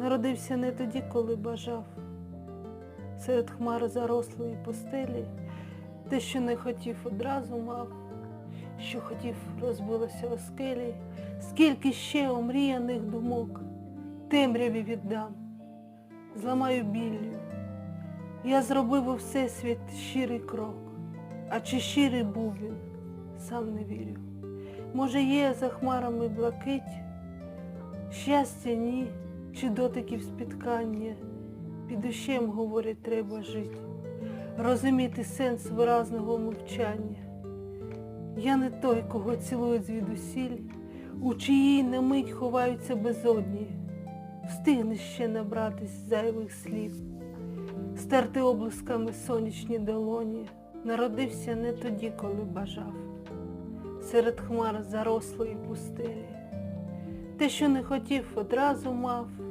Народився не тоді, коли бажав. Серед хмар зарослої постелі, те, що не хотів, одразу мав, що хотів, розбилося о скелі, скільки ще омріяних думок, темряві віддам, зламаю біллю. Я зробив у всесвіт щирий крок, а чи щирий був він, сам не вірю. Може, є за хмарами блакить, щастя ні, чи дотиків спіткання, під дощем, говорять, треба жити, розуміти сенс виразного мовчання. Я не той, кого цілують звідусіль, у чиїй на мить ховаються безодні, встигнеш ще набратись зайвих слів, стерти облисками сонячні долоні, народився не тоді, коли бажав, серед хмар зарослої пустелі. Те, що не хотів, одразу мав,